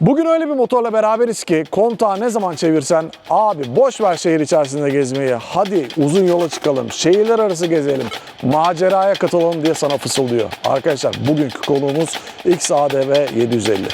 Bugün öyle bir motorla beraberiz ki kontağı ne zaman çevirsen abi boş ver şehir içerisinde gezmeyi. Hadi uzun yola çıkalım, şehirler arası gezelim, maceraya katılalım diye sana fısıldıyor. Arkadaşlar bugünkü konuğumuz XADV 750.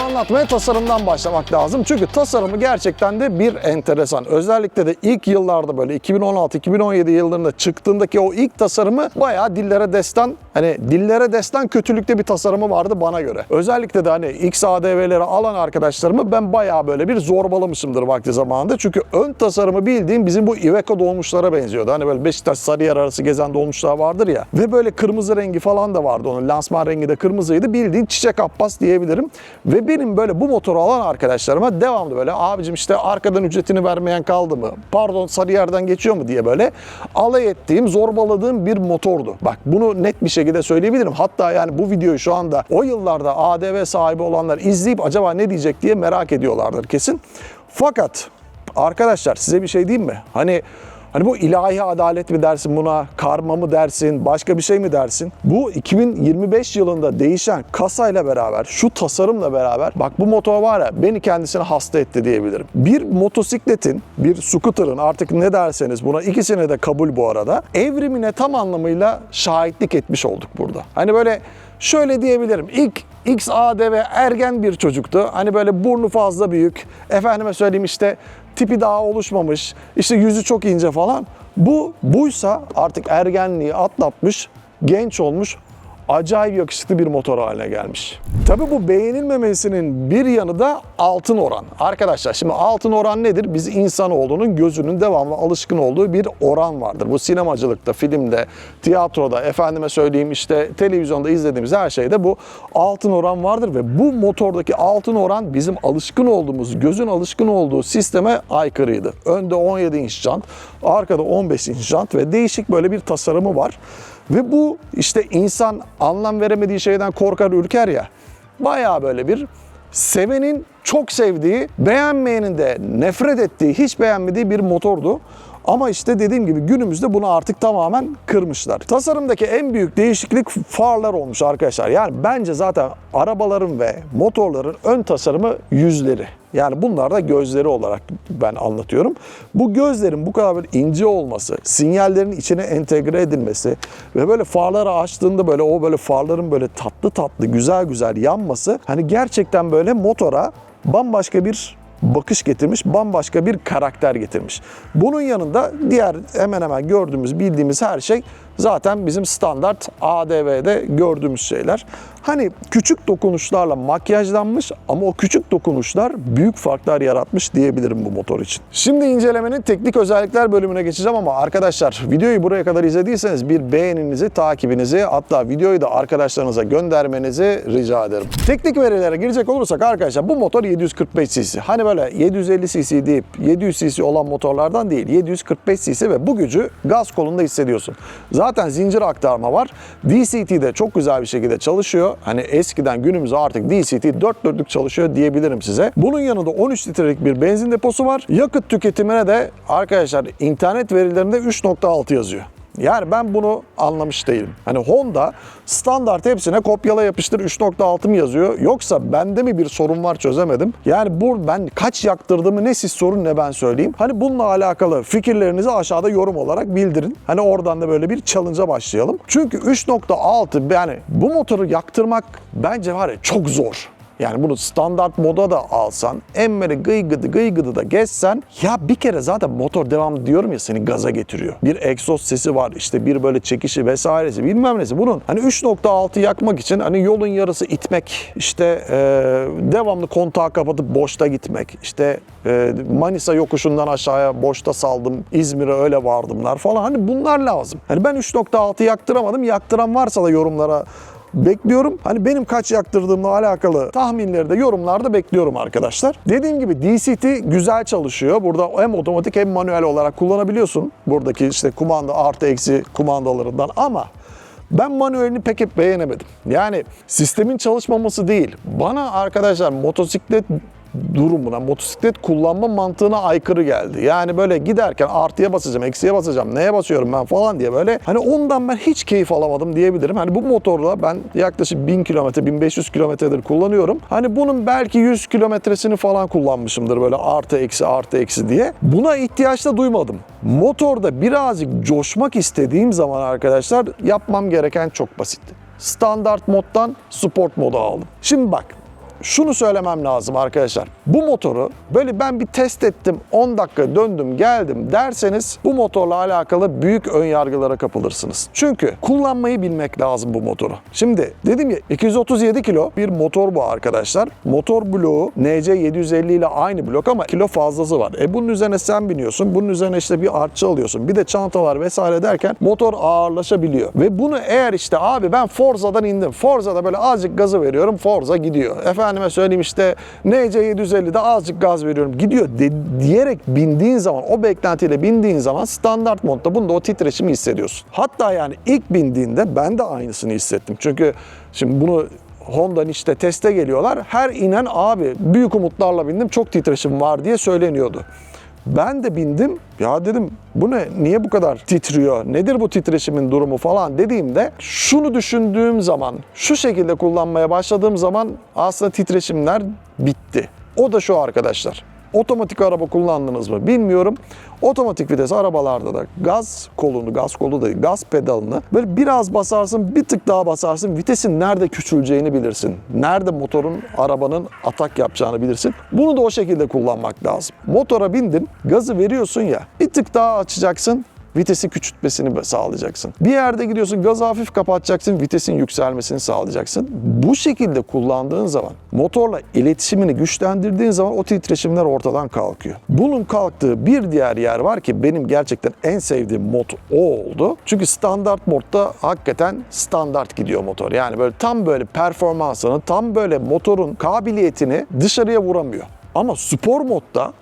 anlatmaya tasarımdan başlamak lazım. Çünkü tasarımı gerçekten de bir enteresan. Özellikle de ilk yıllarda böyle 2016-2017 yıllarında çıktığındaki o ilk tasarımı bayağı dillere destan hani dillere destan kötülükte bir tasarımı vardı bana göre. Özellikle de hani XADV'leri alan arkadaşlarımı ben bayağı böyle bir zorbalamışımdır vakti zamanında. Çünkü ön tasarımı bildiğim bizim bu Iveco dolmuşlara benziyordu. Hani böyle Beşiktaş Sarıyer arası gezen dolmuşlar vardır ya. Ve böyle kırmızı rengi falan da vardı onun. Lansman rengi de kırmızıydı. Bildiğin Çiçek Abbas diyebilirim. Ve benim böyle bu motoru alan arkadaşlarıma devamlı böyle abicim işte arkadan ücretini vermeyen kaldı mı? Pardon Sarıyer'den geçiyor mu diye böyle alay ettiğim, zorbaladığım bir motordu. Bak bunu net bir şekilde söyleyebilirim. Hatta yani bu videoyu şu anda o yıllarda ADV sahibi olanlar izleyip acaba ne diyecek diye merak ediyorlardır kesin. Fakat arkadaşlar size bir şey diyeyim mi? Hani Hani bu ilahi adalet mi dersin buna, karma mı dersin, başka bir şey mi dersin? Bu 2025 yılında değişen kasayla beraber, şu tasarımla beraber bak bu motor var ya beni kendisine hasta etti diyebilirim. Bir motosikletin, bir scooter'ın artık ne derseniz buna ikisine de kabul bu arada. Evrimine tam anlamıyla şahitlik etmiş olduk burada. Hani böyle şöyle diyebilirim. İlk XADV ergen bir çocuktu. Hani böyle burnu fazla büyük. Efendime söyleyeyim işte tipi daha oluşmamış. işte yüzü çok ince falan. Bu buysa artık ergenliği atlatmış, genç olmuş, acayip yakışıklı bir motor haline gelmiş. Tabi bu beğenilmemesinin bir yanı da altın oran. Arkadaşlar şimdi altın oran nedir? Biz insanoğlunun gözünün devamlı alışkın olduğu bir oran vardır. Bu sinemacılıkta, filmde, tiyatroda, efendime söyleyeyim işte televizyonda izlediğimiz her şeyde bu altın oran vardır ve bu motordaki altın oran bizim alışkın olduğumuz, gözün alışkın olduğu sisteme aykırıydı. Önde 17 inç jant, arkada 15 inç jant ve değişik böyle bir tasarımı var. Ve bu işte insan anlam veremediği şeyden korkar ürker ya. Bayağı böyle bir sevenin çok sevdiği, beğenmeyenin de nefret ettiği, hiç beğenmediği bir motordu. Ama işte dediğim gibi günümüzde bunu artık tamamen kırmışlar. Tasarımdaki en büyük değişiklik farlar olmuş arkadaşlar. Yani bence zaten arabaların ve motorların ön tasarımı yüzleri. Yani bunlar da gözleri olarak ben anlatıyorum. Bu gözlerin bu kadar böyle ince olması, sinyallerin içine entegre edilmesi ve böyle farları açtığında böyle o böyle farların böyle tatlı tatlı güzel güzel yanması hani gerçekten böyle motora bambaşka bir bakış getirmiş, bambaşka bir karakter getirmiş. Bunun yanında diğer hemen hemen gördüğümüz, bildiğimiz her şey zaten bizim standart ADV'de gördüğümüz şeyler. Hani küçük dokunuşlarla makyajlanmış ama o küçük dokunuşlar büyük farklar yaratmış diyebilirim bu motor için. Şimdi incelemenin teknik özellikler bölümüne geçeceğim ama arkadaşlar videoyu buraya kadar izlediyseniz bir beğeninizi, takibinizi hatta videoyu da arkadaşlarınıza göndermenizi rica ederim. Teknik verilere girecek olursak arkadaşlar bu motor 745 cc. Hani böyle 750 cc deyip 700 cc olan motorlardan değil 745 cc ve bu gücü gaz kolunda hissediyorsun. Zaten zincir aktarma var. DCT'de çok güzel bir şekilde çalışıyor. Hani eskiden günümüzde artık DCT 4 dörtlük çalışıyor diyebilirim size. Bunun yanında 13 litrelik bir benzin deposu var. Yakıt tüketimine de arkadaşlar internet verilerinde 3.6 yazıyor. Yani ben bunu anlamış değilim. Hani Honda standart hepsine kopyala yapıştır 3.6 mı yazıyor yoksa bende mi bir sorun var çözemedim. Yani bu ben kaç yaktırdığımı ne siz sorun ne ben söyleyeyim. Hani bununla alakalı fikirlerinizi aşağıda yorum olarak bildirin. Hani oradan da böyle bir challenge'a başlayalım. Çünkü 3.6 yani bu motoru yaktırmak bence var ya çok zor. Yani bunu standart moda da alsan, en böyle gıygıdı gıygıdı da geçsen ya bir kere zaten motor devamlı diyorum ya seni gaza getiriyor. Bir egzoz sesi var işte bir böyle çekişi vesairesi bilmem nesi. Bunun hani 3.6 yakmak için hani yolun yarısı itmek işte e, devamlı kontağı kapatıp boşta gitmek işte e, Manisa yokuşundan aşağıya boşta saldım İzmir'e öyle vardımlar falan hani bunlar lazım. Hani ben 3.6 yaktıramadım yaktıran varsa da yorumlara bekliyorum. Hani benim kaç yaktırdığımla alakalı tahminleri de yorumlarda bekliyorum arkadaşlar. Dediğim gibi DCT güzel çalışıyor. Burada hem otomatik hem manuel olarak kullanabiliyorsun. Buradaki işte kumanda artı eksi kumandalarından ama Ben manuelini pek hep beğenemedim. Yani sistemin çalışmaması değil. Bana arkadaşlar motosiklet durumuna, motosiklet kullanma mantığına aykırı geldi. Yani böyle giderken artıya basacağım, eksiye basacağım, neye basıyorum ben falan diye böyle hani ondan ben hiç keyif alamadım diyebilirim. Hani bu motorla ben yaklaşık 1000 kilometre, 1500 kilometredir kullanıyorum. Hani bunun belki 100 kilometresini falan kullanmışımdır böyle artı eksi artı eksi diye. Buna ihtiyaç da duymadım. Motorda birazcık coşmak istediğim zaman arkadaşlar yapmam gereken çok basit. Standart moddan sport moda aldım. Şimdi bak şunu söylemem lazım arkadaşlar. Bu motoru böyle ben bir test ettim, 10 dakika döndüm geldim derseniz bu motorla alakalı büyük ön yargılara kapılırsınız. Çünkü kullanmayı bilmek lazım bu motoru. Şimdi dedim ya 237 kilo bir motor bu arkadaşlar. Motor bloğu NC 750 ile aynı blok ama kilo fazlası var. E bunun üzerine sen biniyorsun. Bunun üzerine işte bir artçı alıyorsun. Bir de çantalar vesaire derken motor ağırlaşabiliyor. Ve bunu eğer işte abi ben Forza'dan indim. Forza'da böyle azıcık gazı veriyorum. Forza gidiyor. Efendime söyleyeyim işte NC 750'de azıcık gaz veriyorum. Gidiyor de- diyerek bindiğin zaman o beklentiyle bindiğin zaman standart modda bunda o titreşimi hissediyorsun. Hatta yani ilk bindiğinde ben de aynısını hissettim. Çünkü şimdi bunu Honda'nın işte teste geliyorlar. Her inen abi büyük umutlarla bindim çok titreşim var diye söyleniyordu. Ben de bindim. Ya dedim bu ne? Niye bu kadar titriyor? Nedir bu titreşimin durumu falan dediğimde şunu düşündüğüm zaman, şu şekilde kullanmaya başladığım zaman aslında titreşimler bitti. O da şu arkadaşlar. Otomatik araba kullandınız mı bilmiyorum. Otomatik vites arabalarda da gaz kolunu, gaz kolu değil, gaz pedalını böyle biraz basarsın, bir tık daha basarsın. Vitesin nerede küçüleceğini bilirsin. Nerede motorun, arabanın atak yapacağını bilirsin. Bunu da o şekilde kullanmak lazım. Motora bindin, gazı veriyorsun ya, bir tık daha açacaksın, vitesi küçültmesini sağlayacaksın. Bir yerde gidiyorsun gazı hafif kapatacaksın, vitesin yükselmesini sağlayacaksın. Bu şekilde kullandığın zaman, motorla iletişimini güçlendirdiğin zaman o titreşimler ortadan kalkıyor. Bunun kalktığı bir diğer yer var ki benim gerçekten en sevdiğim mod o oldu. Çünkü standart modda hakikaten standart gidiyor motor. Yani böyle tam böyle performansını, tam böyle motorun kabiliyetini dışarıya vuramıyor. Ama spor modda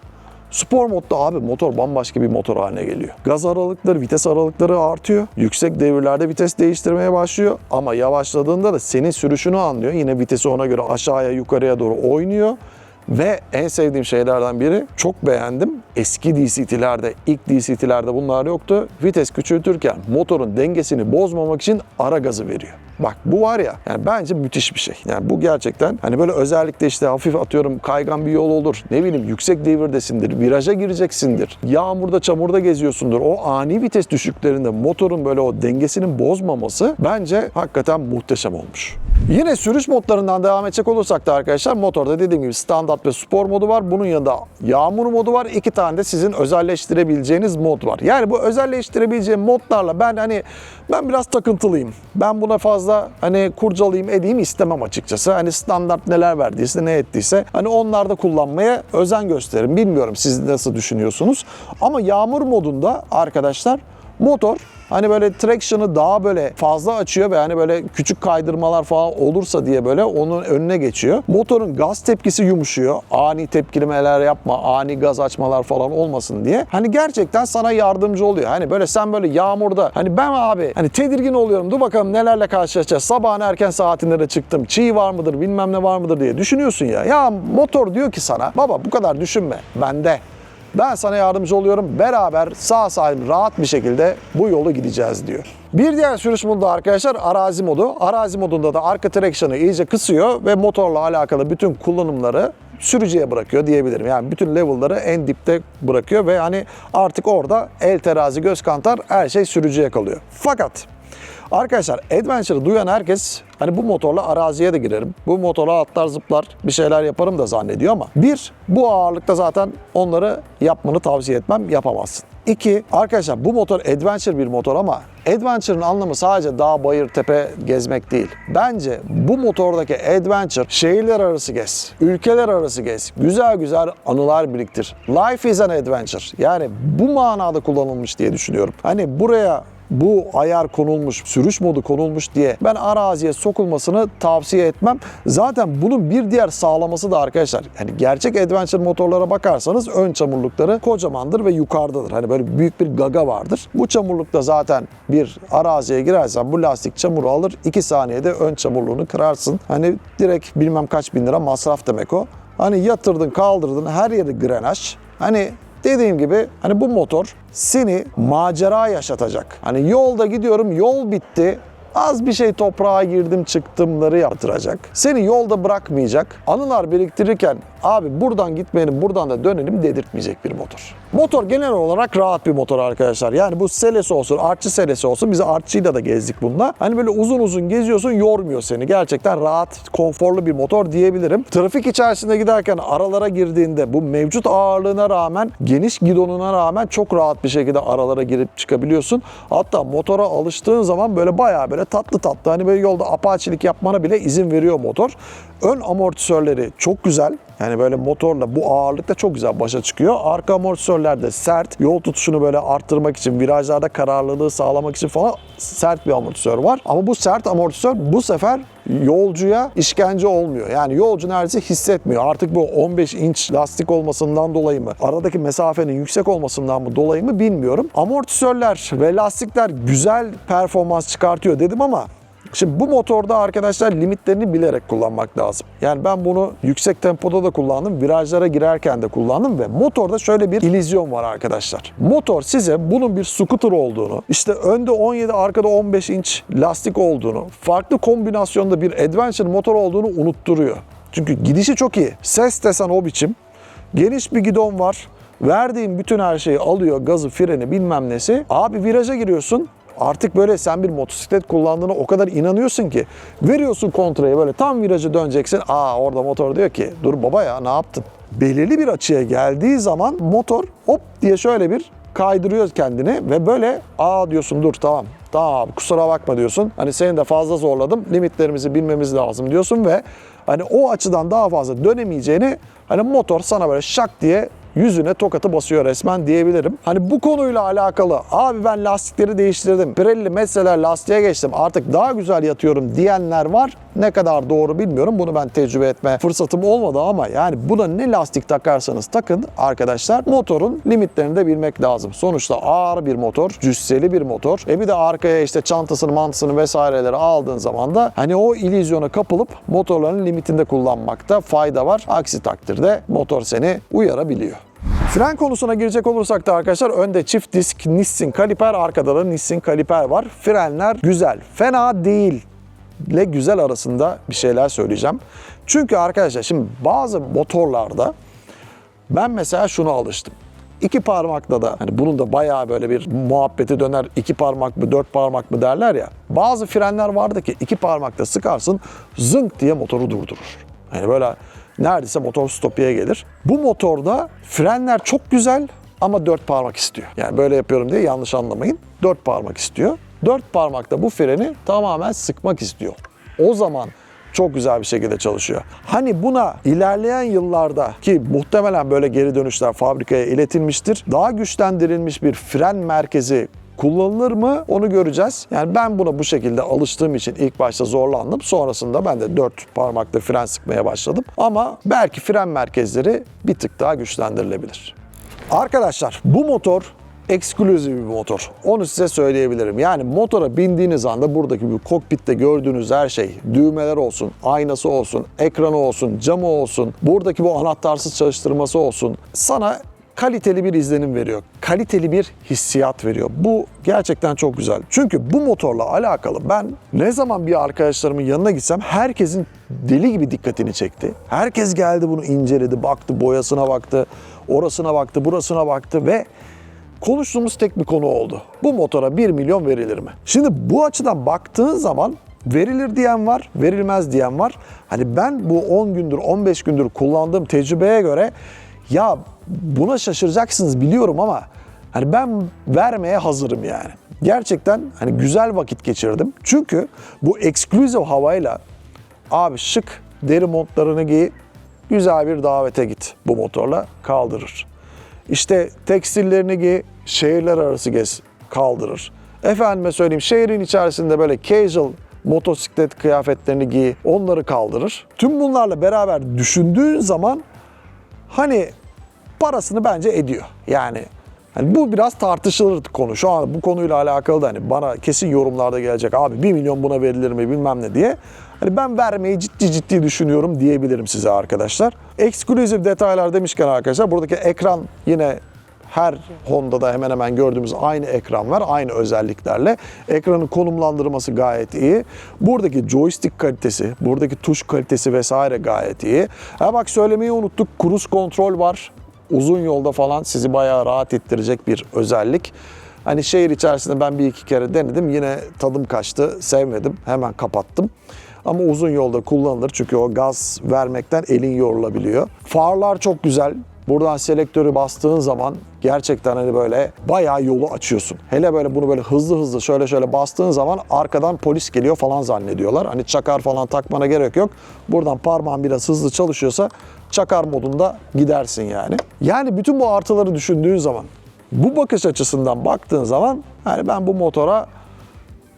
Spor modda abi motor bambaşka bir motor haline geliyor. Gaz aralıkları, vites aralıkları artıyor. Yüksek devirlerde vites değiştirmeye başlıyor. Ama yavaşladığında da senin sürüşünü anlıyor. Yine vitesi ona göre aşağıya yukarıya doğru oynuyor. Ve en sevdiğim şeylerden biri çok beğendim. Eski DCT'lerde, ilk DCT'lerde bunlar yoktu. Vites küçültürken motorun dengesini bozmamak için ara gazı veriyor. Bak bu var ya yani bence müthiş bir şey. Yani bu gerçekten hani böyle özellikle işte hafif atıyorum kaygan bir yol olur. Ne bileyim yüksek devirdesindir, viraja gireceksindir. Yağmurda çamurda geziyorsundur. O ani vites düşüklerinde motorun böyle o dengesinin bozmaması bence hakikaten muhteşem olmuş. Yine sürüş modlarından devam edecek olursak da arkadaşlar motorda dediğim gibi standart ve spor modu var. Bunun yanında yağmur modu var. İki tane de sizin özelleştirebileceğiniz mod var. Yani bu özelleştirebileceğim modlarla ben hani ben biraz takıntılıyım. Ben buna fazla hani kurcalayayım edeyim istemem açıkçası. Hani standart neler verdiyse ne ettiyse hani onlarda kullanmaya özen gösteririm. Bilmiyorum siz nasıl düşünüyorsunuz. Ama yağmur modunda arkadaşlar motor hani böyle traction'ı daha böyle fazla açıyor ve hani böyle küçük kaydırmalar falan olursa diye böyle onun önüne geçiyor. Motorun gaz tepkisi yumuşuyor. Ani tepkilemeler yapma, ani gaz açmalar falan olmasın diye. Hani gerçekten sana yardımcı oluyor. Hani böyle sen böyle yağmurda hani ben abi hani tedirgin oluyorum. Dur bakalım nelerle karşılaşacağız. Sabahın erken saatinde de çıktım. Çiğ var mıdır bilmem ne var mıdır diye düşünüyorsun ya. Ya motor diyor ki sana baba bu kadar düşünme. Bende. Ben sana yardımcı oluyorum. Beraber sağ salim rahat bir şekilde bu yolu gideceğiz diyor. Bir diğer sürüş modu da arkadaşlar arazi modu. Arazi modunda da arka traction'ı iyice kısıyor ve motorla alakalı bütün kullanımları sürücüye bırakıyor diyebilirim. Yani bütün level'ları en dipte bırakıyor ve hani artık orada el terazi göz kantar her şey sürücüye kalıyor. Fakat Arkadaşlar Adventure'ı duyan herkes hani bu motorla araziye de girerim. Bu motorla atlar zıplar bir şeyler yaparım da zannediyor ama bir bu ağırlıkta zaten onları yapmanı tavsiye etmem yapamazsın. İki, arkadaşlar bu motor adventure bir motor ama adventure'ın anlamı sadece dağ, bayır, tepe gezmek değil. Bence bu motordaki adventure şehirler arası gez, ülkeler arası gez, güzel güzel anılar biriktir. Life is an adventure. Yani bu manada kullanılmış diye düşünüyorum. Hani buraya bu ayar konulmuş, sürüş modu konulmuş diye ben araziye sokulmasını tavsiye etmem. Zaten bunun bir diğer sağlaması da arkadaşlar hani gerçek adventure motorlara bakarsanız ön çamurlukları kocamandır ve yukarıdadır. Hani böyle büyük bir gaga vardır. Bu çamurlukta zaten bir araziye girersen bu lastik çamuru alır. 2 saniyede ön çamurluğunu kırarsın. Hani direkt bilmem kaç bin lira masraf demek o. Hani yatırdın kaldırdın her yeri grenaj. Hani Dediğim gibi hani bu motor seni macera yaşatacak. Hani yolda gidiyorum yol bitti. Az bir şey toprağa girdim çıktımları yaptıracak. Seni yolda bırakmayacak. Anılar biriktirirken abi buradan gitmeyelim buradan da dönelim dedirtmeyecek bir motor. Motor genel olarak rahat bir motor arkadaşlar. Yani bu selesi olsun, artçı selesi olsun. Biz artçıyla da gezdik bununla. Hani böyle uzun uzun geziyorsun yormuyor seni. Gerçekten rahat, konforlu bir motor diyebilirim. Trafik içerisinde giderken aralara girdiğinde bu mevcut ağırlığına rağmen, geniş gidonuna rağmen çok rahat bir şekilde aralara girip çıkabiliyorsun. Hatta motora alıştığın zaman böyle bayağı böyle tatlı tatlı hani böyle yolda apaçilik yapmana bile izin veriyor motor. Ön amortisörleri çok güzel. Yani böyle motorla bu ağırlıkta çok güzel başa çıkıyor. Arka amortisörler de sert. Yol tutuşunu böyle arttırmak için, virajlarda kararlılığı sağlamak için falan sert bir amortisör var. Ama bu sert amortisör bu sefer yolcuya işkence olmuyor. Yani yolcu neredeyse hissetmiyor. Artık bu 15 inç lastik olmasından dolayı mı, aradaki mesafenin yüksek olmasından mı dolayı mı bilmiyorum. Amortisörler ve lastikler güzel performans çıkartıyor dedim ama Şimdi bu motorda arkadaşlar limitlerini bilerek kullanmak lazım. Yani ben bunu yüksek tempoda da kullandım, virajlara girerken de kullandım ve motorda şöyle bir illüzyon var arkadaşlar. Motor size bunun bir scooter olduğunu, işte önde 17, arkada 15 inç lastik olduğunu, farklı kombinasyonda bir adventure motor olduğunu unutturuyor. Çünkü gidişi çok iyi. Ses desen o biçim. Geniş bir gidon var. Verdiğin bütün her şeyi alıyor, gazı, freni bilmem nesi. Abi viraja giriyorsun. Artık böyle sen bir motosiklet kullandığına o kadar inanıyorsun ki veriyorsun kontrayı böyle tam viraja döneceksin. Aa orada motor diyor ki dur baba ya ne yaptın? Belirli bir açıya geldiği zaman motor hop diye şöyle bir kaydırıyor kendini ve böyle aa diyorsun dur tamam tamam kusura bakma diyorsun. Hani seni de fazla zorladım limitlerimizi bilmemiz lazım diyorsun ve hani o açıdan daha fazla dönemeyeceğini hani motor sana böyle şak diye yüzüne tokatı basıyor resmen diyebilirim. Hani bu konuyla alakalı abi ben lastikleri değiştirdim. Pirelli metreler lastiğe geçtim artık daha güzel yatıyorum diyenler var. Ne kadar doğru bilmiyorum. Bunu ben tecrübe etme fırsatım olmadı ama yani buna ne lastik takarsanız takın arkadaşlar motorun limitlerini de bilmek lazım. Sonuçta ağır bir motor, cüsseli bir motor. E bir de arkaya işte çantasını, mantısını vesaireleri aldığın zaman da hani o illüzyona kapılıp motorların limitinde kullanmakta fayda var. Aksi takdirde motor seni uyarabiliyor. Fren konusuna girecek olursak da arkadaşlar önde çift disk Nissin kaliper, arkada da Nissin kaliper var. Frenler güzel, fena değil ile güzel arasında bir şeyler söyleyeceğim. Çünkü arkadaşlar şimdi bazı motorlarda ben mesela şunu alıştım. İki parmakla da hani bunun da bayağı böyle bir muhabbeti döner. iki parmak mı dört parmak mı derler ya. Bazı frenler vardı ki iki parmakla sıkarsın zınk diye motoru durdurur. Hani böyle neredeyse motor stopiye gelir. Bu motorda frenler çok güzel ama dört parmak istiyor. Yani böyle yapıyorum diye yanlış anlamayın. Dört parmak istiyor. Dört parmakta bu freni tamamen sıkmak istiyor. O zaman çok güzel bir şekilde çalışıyor. Hani buna ilerleyen yıllarda ki muhtemelen böyle geri dönüşler fabrikaya iletilmiştir. Daha güçlendirilmiş bir fren merkezi kullanılır mı onu göreceğiz. Yani ben buna bu şekilde alıştığım için ilk başta zorlandım. Sonrasında ben de dört parmakla fren sıkmaya başladım. Ama belki fren merkezleri bir tık daha güçlendirilebilir. Arkadaşlar bu motor ekskluzif bir motor. Onu size söyleyebilirim. Yani motora bindiğiniz anda buradaki bu kokpitte gördüğünüz her şey, düğmeler olsun, aynası olsun, ekranı olsun, camı olsun, buradaki bu anahtarsız çalıştırması olsun sana kaliteli bir izlenim veriyor. Kaliteli bir hissiyat veriyor. Bu gerçekten çok güzel. Çünkü bu motorla alakalı ben ne zaman bir arkadaşlarımın yanına gitsem herkesin deli gibi dikkatini çekti. Herkes geldi bunu inceledi, baktı, boyasına baktı, orasına baktı, burasına baktı ve konuştuğumuz tek bir konu oldu. Bu motora 1 milyon verilir mi? Şimdi bu açıdan baktığın zaman verilir diyen var, verilmez diyen var. Hani ben bu 10 gündür, 15 gündür kullandığım tecrübeye göre ya buna şaşıracaksınız biliyorum ama hani ben vermeye hazırım yani. Gerçekten hani güzel vakit geçirdim. Çünkü bu exclusive havayla abi şık deri montlarını giy, güzel bir davete git bu motorla kaldırır. İşte tekstillerini giy, şehirler arası gez kaldırır. Efendime söyleyeyim şehrin içerisinde böyle casual motosiklet kıyafetlerini giy, onları kaldırır. Tüm bunlarla beraber düşündüğün zaman hani parasını bence ediyor. Yani hani bu biraz tartışılır konu. Şu an bu konuyla alakalı da hani bana kesin yorumlarda gelecek abi 1 milyon buna verilir mi bilmem ne diye. Hani ben vermeyi ciddi ciddi düşünüyorum diyebilirim size arkadaşlar. Exclusive detaylar demişken arkadaşlar buradaki ekran yine her Honda'da hemen hemen gördüğümüz aynı ekran var. Aynı özelliklerle. Ekranın konumlandırması gayet iyi. Buradaki joystick kalitesi, buradaki tuş kalitesi vesaire gayet iyi. Ha bak söylemeyi unuttuk. Cruise kontrol var. Uzun yolda falan sizi bayağı rahat ettirecek bir özellik. Hani şehir içerisinde ben bir iki kere denedim. Yine tadım kaçtı. Sevmedim. Hemen kapattım. Ama uzun yolda kullanılır çünkü o gaz vermekten elin yorulabiliyor. Farlar çok güzel. Buradan selektörü bastığın zaman gerçekten hani böyle bayağı yolu açıyorsun. Hele böyle bunu böyle hızlı hızlı şöyle şöyle bastığın zaman arkadan polis geliyor falan zannediyorlar. Hani çakar falan takmana gerek yok. Buradan parmağın biraz hızlı çalışıyorsa çakar modunda gidersin yani. Yani bütün bu artıları düşündüğün zaman bu bakış açısından baktığın zaman hani ben bu motora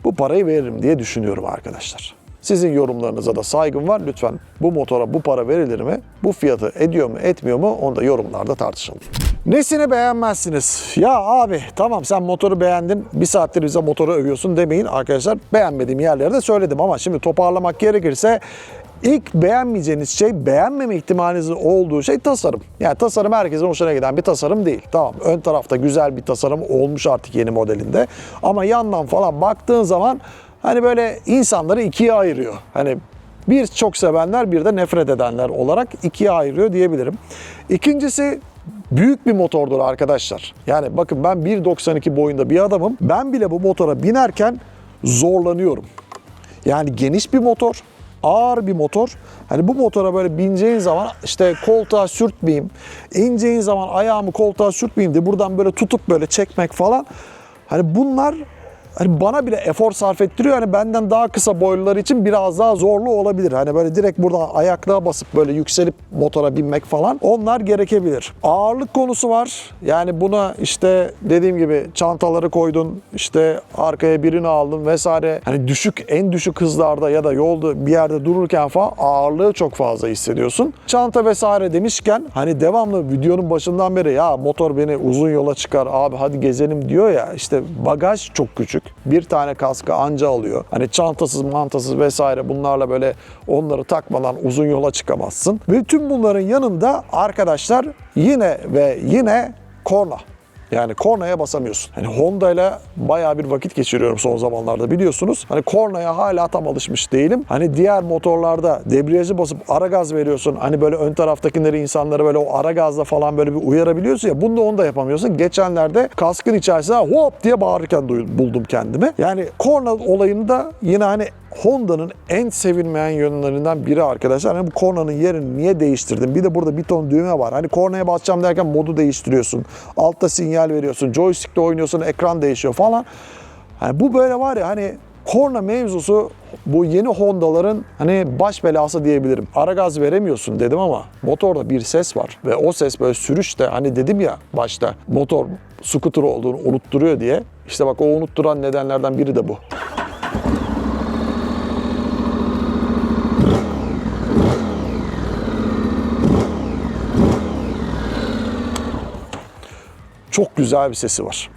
bu parayı veririm diye düşünüyorum arkadaşlar. Sizin yorumlarınıza da saygım var. Lütfen bu motora bu para verilir mi? Bu fiyatı ediyor mu etmiyor mu? Onu da yorumlarda tartışalım. Nesini beğenmezsiniz? Ya abi tamam sen motoru beğendin. Bir saattir bize motoru övüyorsun demeyin arkadaşlar. Beğenmediğim yerleri de söyledim ama şimdi toparlamak gerekirse İlk beğenmeyeceğiniz şey, beğenmeme ihtimalinizin olduğu şey tasarım. Yani tasarım herkesin hoşuna giden bir tasarım değil. Tamam ön tarafta güzel bir tasarım olmuş artık yeni modelinde. Ama yandan falan baktığın zaman hani böyle insanları ikiye ayırıyor. Hani bir çok sevenler bir de nefret edenler olarak ikiye ayırıyor diyebilirim. İkincisi büyük bir motordur arkadaşlar. Yani bakın ben 1.92 boyunda bir adamım. Ben bile bu motora binerken zorlanıyorum. Yani geniş bir motor, ağır bir motor. Hani bu motora böyle bineceğin zaman işte koltuğa sürtmeyeyim, ineceğin zaman ayağımı koltuğa sürtmeyeyim de buradan böyle tutup böyle çekmek falan. Hani bunlar hani bana bile efor sarf ettiriyor. Hani benden daha kısa boylular için biraz daha zorlu olabilir. Hani böyle direkt buradan ayaklığa basıp böyle yükselip motora binmek falan onlar gerekebilir. Ağırlık konusu var. Yani buna işte dediğim gibi çantaları koydun, işte arkaya birini aldın vesaire. Hani düşük en düşük hızlarda ya da yolda bir yerde dururken falan ağırlığı çok fazla hissediyorsun. Çanta vesaire demişken hani devamlı videonun başından beri ya motor beni uzun yola çıkar abi hadi gezelim diyor ya işte bagaj çok küçük. Bir tane kaskı anca alıyor. Hani çantasız mantasız vesaire bunlarla böyle onları takmadan uzun yola çıkamazsın. Tüm bunların yanında arkadaşlar yine ve yine korna. Yani kornaya basamıyorsun. Hani Honda ile bayağı bir vakit geçiriyorum son zamanlarda biliyorsunuz. Hani kornaya hala tam alışmış değilim. Hani diğer motorlarda debriyajı basıp ara gaz veriyorsun. Hani böyle ön taraftakileri insanları böyle o ara gazla falan böyle bir uyarabiliyorsun ya. Bunda onu da yapamıyorsun. Geçenlerde kaskın içerisine hop diye bağırırken buldum kendimi. Yani korna olayını da yine hani Honda'nın en sevilmeyen yönlerinden biri arkadaşlar. Hani bu kornanın yerini niye değiştirdin? Bir de burada bir ton düğme var. Hani kornaya basacağım derken modu değiştiriyorsun. Altta sinyal veriyorsun. Joystick'le oynuyorsun. Ekran değişiyor falan. Hani bu böyle var ya hani korna mevzusu bu yeni Honda'ların hani baş belası diyebilirim. Ara gaz veremiyorsun dedim ama motorda bir ses var. Ve o ses böyle sürüşte hani dedim ya başta motor scooter olduğunu unutturuyor diye. İşte bak o unutturan nedenlerden biri de bu. Çok güzel bir sesi var.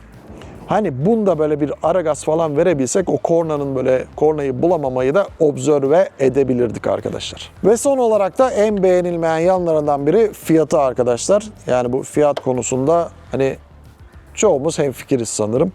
Hani bunda böyle bir ara gaz falan verebilsek o kornanın böyle kornayı bulamamayı da observe edebilirdik arkadaşlar. Ve son olarak da en beğenilmeyen yanlarından biri fiyatı arkadaşlar. Yani bu fiyat konusunda hani çoğumuz hemfikiriz sanırım.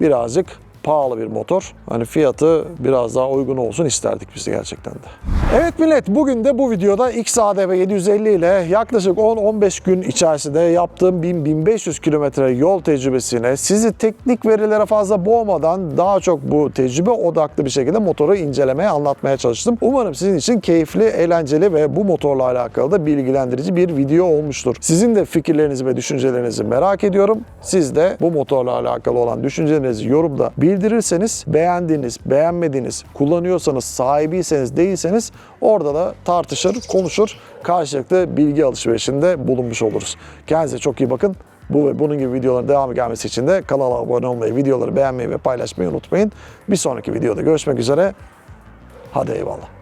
Birazcık pahalı bir motor. Hani fiyatı biraz daha uygun olsun isterdik biz de gerçekten de. Evet millet bugün de bu videoda XADV 750 ile yaklaşık 10-15 gün içerisinde yaptığım 1000-1500 kilometre yol tecrübesine sizi teknik verilere fazla boğmadan daha çok bu tecrübe odaklı bir şekilde motoru incelemeye, anlatmaya çalıştım. Umarım sizin için keyifli, eğlenceli ve bu motorla alakalı da bilgilendirici bir video olmuştur. Sizin de fikirlerinizi ve düşüncelerinizi merak ediyorum. Siz de bu motorla alakalı olan düşüncelerinizi yorumda bildirirseniz beğendiğiniz, beğenmediğiniz, kullanıyorsanız, sahibiyseniz, değilseniz orada da tartışır, konuşur, karşılıklı bilgi alışverişinde bulunmuş oluruz. Kendinize çok iyi bakın. Bu ve bunun gibi videoların devamı gelmesi için de kanala abone olmayı, videoları beğenmeyi ve paylaşmayı unutmayın. Bir sonraki videoda görüşmek üzere. Hadi eyvallah.